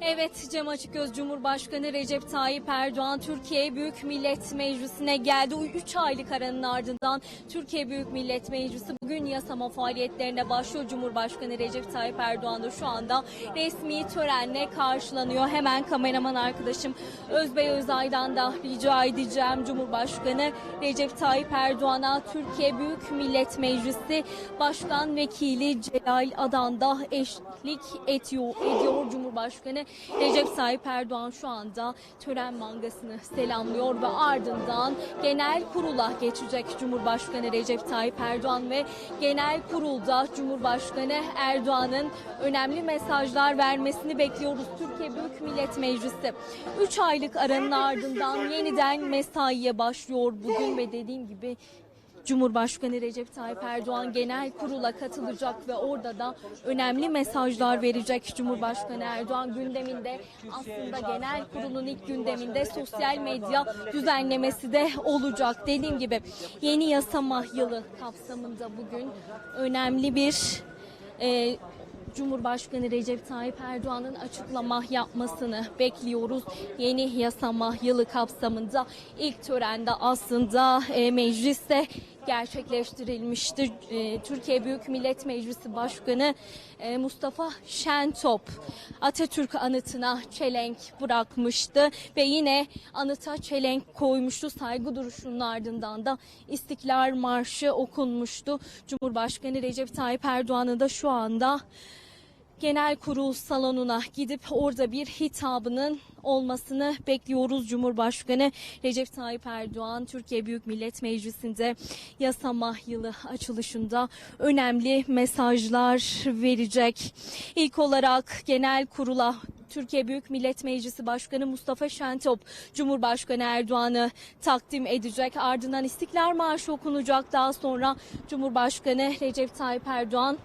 Evet Cem Açıkgöz Cumhurbaşkanı Recep Tayyip Erdoğan Türkiye Büyük Millet Meclisi'ne geldi. 3 aylık aranın ardından Türkiye Büyük Millet Meclisi bugün yasama faaliyetlerine başlıyor. Cumhurbaşkanı Recep Tayyip Erdoğan da şu anda resmi törenle karşılanıyor. Hemen kameraman arkadaşım Özbey Özay'dan da rica edeceğim. Cumhurbaşkanı Recep Tayyip Erdoğan'a Türkiye Büyük Millet Meclisi Başkan Vekili Celal Adan'da eşlik ediyor, ediyor Cumhurbaşkanı Recep Tayyip Erdoğan şu anda tören mangasını selamlıyor ve ardından genel kurula geçecek Cumhurbaşkanı Recep Tayyip Erdoğan ve genel kurulda Cumhurbaşkanı Erdoğan'ın önemli mesajlar vermesini bekliyoruz. Türkiye Büyük Millet Meclisi 3 aylık aranın ardından yeniden mesaiye başlıyor bugün ve dediğim gibi Cumhurbaşkanı Recep Tayyip Erdoğan genel kurula katılacak ve orada da önemli mesajlar verecek. Cumhurbaşkanı Erdoğan gündeminde aslında genel kurulun ilk gündeminde sosyal medya düzenlemesi de olacak. Dediğim gibi yeni yasama yılı kapsamında bugün önemli bir e, Cumhurbaşkanı Recep Tayyip Erdoğan'ın açıklama yapmasını bekliyoruz. Yeni yasama yılı kapsamında ilk törende aslında e, mecliste gerçekleştirilmişti. E, Türkiye Büyük Millet Meclisi Başkanı e, Mustafa Şentop Atatürk anıtına çelenk bırakmıştı ve yine anıta çelenk koymuştu. Saygı duruşunun ardından da İstiklal Marşı okunmuştu. Cumhurbaşkanı Recep Tayyip Erdoğan'ın da şu anda genel kurul salonuna gidip orada bir hitabının olmasını bekliyoruz. Cumhurbaşkanı Recep Tayyip Erdoğan Türkiye Büyük Millet Meclisi'nde yasama yılı açılışında önemli mesajlar verecek. İlk olarak genel kurula Türkiye Büyük Millet Meclisi Başkanı Mustafa Şentop Cumhurbaşkanı Erdoğan'ı takdim edecek. Ardından İstiklal Marşı okunacak. Daha sonra Cumhurbaşkanı Recep Tayyip Erdoğan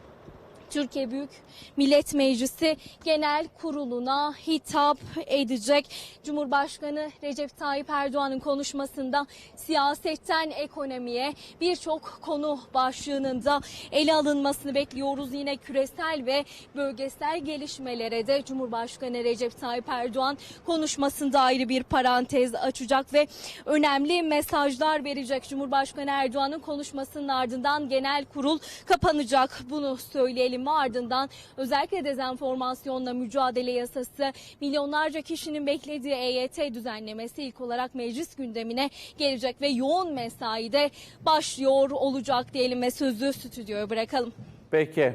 Türkiye Büyük Millet Meclisi Genel Kurulu'na hitap edecek. Cumhurbaşkanı Recep Tayyip Erdoğan'ın konuşmasında siyasetten ekonomiye birçok konu başlığının da ele alınmasını bekliyoruz. Yine küresel ve bölgesel gelişmelere de Cumhurbaşkanı Recep Tayyip Erdoğan konuşmasında ayrı bir parantez açacak ve önemli mesajlar verecek. Cumhurbaşkanı Erdoğan'ın konuşmasının ardından genel kurul kapanacak. Bunu söyleyelim mi? Ardından özellikle dezenformasyonla mücadele yasası milyonlarca kişinin beklediği EYT düzenlemesi ilk olarak meclis gündemine gelecek ve yoğun mesai de başlıyor olacak diyelim ve sözü stüdyoya bırakalım. Peki.